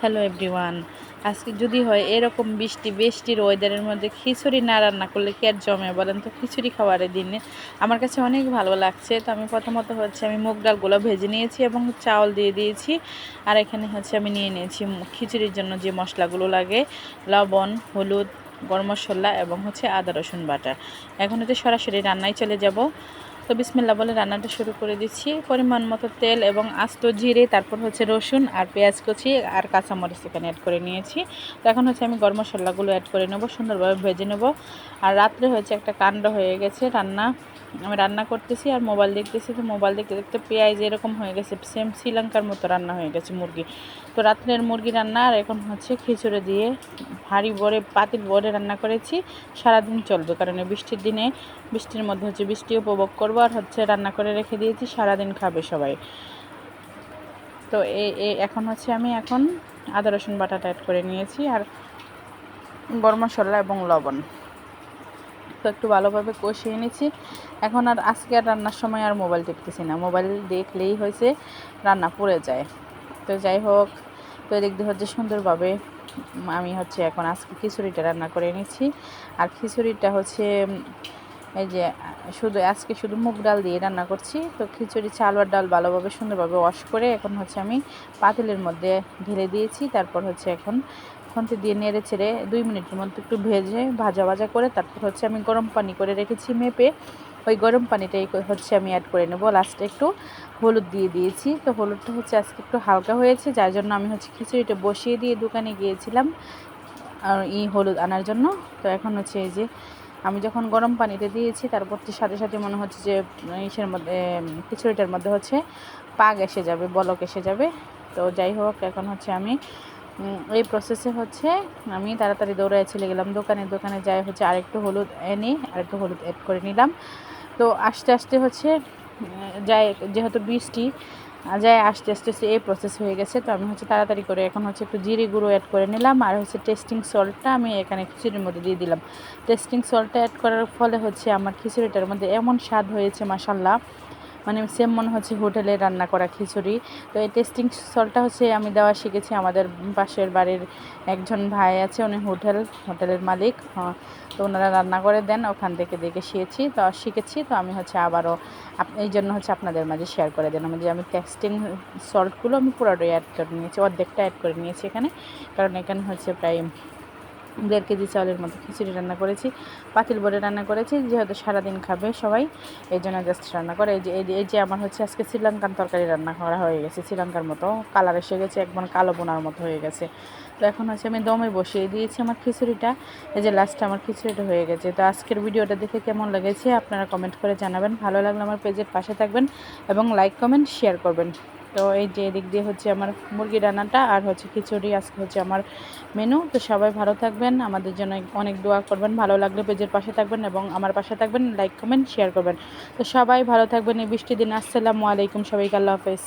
Hello everyone আজকে যদি হয় এরকম বৃষ্টি, বৃষ্টির ওয়েদারের মধ্যে খিচুড়ি না রান্না করলে কি আর জমে? বলেন তো, খিচুড়ি খাওয়ারের দিনে। আমার কাছে অনেক ভালো লাগছে। তো আমি প্রথমত হচ্ছে আমি মুগ ডালগুলো ভেজে নিয়েছি এবং চাউল দিয়ে দিয়েছি। আর এখানে হচ্ছে আমি নিয়ে নিয়েছি খিচুড়ির জন্য যে মশলাগুলো লাগে, লবণ, হলুদ, গরম মশলা এবং হচ্ছে আদা, রসুন বাটা। এখন হচ্ছে সরাসরি রান্নায় চলে যাব। তো বিসমিল্লা বলে রান্নাটা শুরু করে দিচ্ছি। পরিমাণ মতো তেল এবং আস্ত জিরে, তারপর হচ্ছে রসুন আর পেঁয়াজ কুচি আর কাঁচামরিচ এখানে অ্যাড করে নিয়েছি। তো এখন হচ্ছে আমি গরম মশলাগুলো অ্যাড করে নেব, সুন্দরভাবে ভেজে নেব। আর রাত্রে হয়েছে একটা কাণ্ড হয়ে গেছে রান্না। আমি রান্না করতেছি আর মোবাইল দেখতেছি, তো মোবাইল দেখতে দেখতে পেঁয়াজ এরকম হয়ে গেছে সেম শ্রীলঙ্কার মতো রান্না হয়ে গেছে মুরগি। তো রাত্রের মুরগি রান্না আর এখন হচ্ছে খিচুড়ি দিয়ে হাঁড়ি বড়ে পাতিল বড়ে রান্না করেছি। সারাদিন চলবে কারণ বৃষ্টির দিনে, বৃষ্টির মধ্যে হচ্ছে বৃষ্টি উপভোগ করব। আর হচ্ছে রান্না করে রেখে দিয়েছি, সারাদিন খাবে সবাই। তো এই এখন হচ্ছে আমি এখন আদা, রসুন, বাটাটা অ্যাড করে নিয়েছি আর গরম মশলা এবং লবণ। তো একটু ভালোভাবে কষিয়ে নিয়েছি এখন আর আজকে আর রান্নার সময় আর মোবাইল টিপতেছি না। মোবাইল দেখলেই হয়েছে রান্না পড়ে যায়। তো যাই হোক, তো এদিক দিয়ে হচ্ছে সুন্দরভাবে আমি হচ্ছে এখন আজকে খিচুড়িটা রান্না করে নিচ্ছি। আর খিচুড়িটা হচ্ছে এই যে, শুধু আজকে শুধু মুগ ডাল দিয়ে রান্না করছি, তো খিচুড়ি, চাল আর ডাল ভালোভাবে সুন্দরভাবে ওয়াশ করে এখন হচ্ছে আমি পাতিলের মধ্যে ঢেলে দিয়েছি। তারপর হচ্ছে এখন খুন্তি দিয়ে নেড়ে ছেড়ে দুই মিনিটের মধ্যে একটু ভেজে ভাজা ভাজা করে তারপর হচ্ছে আমি গরম পানি করে রেখেছি মেপে। ওই গরম পানিটাই হচ্ছে আমি অ্যাড করে নেব। লাস্টে একটু হলুদ দিয়ে দিয়েছি। তো হলুদটা হচ্ছে আজকে একটু হালকা হয়েছে, যার জন্য আমি হচ্ছে খিচুড়িটা বসিয়ে দিয়ে দোকানে গিয়েছিলাম আর ই হলুদ আনার জন্য। তো এখন হচ্ছে এই যে আমি যখন গরম পানিতে দিয়েছি, তারপর সাথে সাথে মনে হচ্ছে যে ইসের মধ্যে খিচুড়িটার মধ্যে হচ্ছে পাগ এসে যাবে, বলক এসে যাবে। তো যাই হোক, এখন হচ্ছে আমি এই প্রসেসে হচ্ছে আমি তাড়াতাড়ি দৌড়ায় চলে গেলাম। দোকানে দোকানে যাই হচ্ছে আরেকটু হলুদ এনে, আরেকটু হলুদ অ্যাড করে নিলাম। তো আস্তে আস্তে হচ্ছে যাই, যেহেতু বৃষ্টি যায় আস্তে আস্তে এই প্রসেস হয়ে গেছে। তো আমি হচ্ছে তাড়াতাড়ি করে এখন হচ্ছে একটু জিরে গুঁড়ো অ্যাড করে নিলাম আর হচ্ছে টেস্টিং সল্টটা আমি এখানে খিচুড়ির মধ্যে দিয়ে দিলাম। টেস্টিং সল্টটা অ্যাড করার ফলে হচ্ছে আমার খিচুড়িটার মধ্যে এমন স্বাদ হয়েছে মাসাল্লাহ মানে সেম মনে হচ্ছে হোটেলে রান্না করা খিচুড়ি। তো এই টেস্টিং সলটা হচ্ছে আমি দেওয়া শিখেছি আমাদের পাশের বাড়ির একজন ভাই আছে, উনি হোটেল, হোটেলের মালিক। তো ওনারা রান্না করে দেন, ওখান থেকে দেখে শিখেছি। তো শিখেছি, তো আমি হচ্ছে আবারও এই জন্য হচ্ছে আপনাদের মাঝে শেয়ার করে দেন যে আমি টেস্টিং সল্টগুলো আমি পুরোটাই অ্যাড করে নিয়েছি, অর্ধেকটা অ্যাড করে নিয়েছি এখানে। কারণ এখানে হচ্ছে প্রায় দেড় কেজি চাউলের মতো খিচুড়ি রান্না করেছি, পাতিল বড়ে রান্না করেছি, যেহেতু সারাদিন খাবে সবাই, এই জন্য জাস্ট রান্না করে। এই যে এই যে আমার হচ্ছে আজকে শ্রীলঙ্কান তরকারি রান্না করা হয়ে গেছে, শ্রীলঙ্কার মতো কালার এসে গেছে একবার কালো বোনার মতো হয়ে গেছে। তো এখন হচ্ছে আমি দমে বসিয়ে দিয়েছি আমার খিচুড়িটা, এই যে লাস্টে আমার খিচুড়িটা হয়ে গেছে। তো আজকের ভিডিওটা দেখে কেমন লেগেছে আপনারা কমেন্ট করে জানাবেন, ভালো লাগলে আমার পেজের পাশে থাকবেন এবং লাইক কমেন্ট শেয়ার করবেন। তো এই যে এদিক দিয়ে হচ্ছে আমার মুরগি ডানাটা আর হচ্ছে খিচুড়ি, আজকে হচ্ছে আমার মেনু তো সবাই ভালো থাকবেন, আমাদের জন্য অনেক দোয়া করবেন। ভালো লাগলে পেজের পাশে থাকবেন এবং আমার পাশে থাকবেন লাইক কমেন্ট শেয়ার করবেন। তো সবাই ভালো থাকবেন, এই বৃষ্টি দিন। আসসালামু আলাইকুম সবাইকে, আল্লাহ হাফেজ।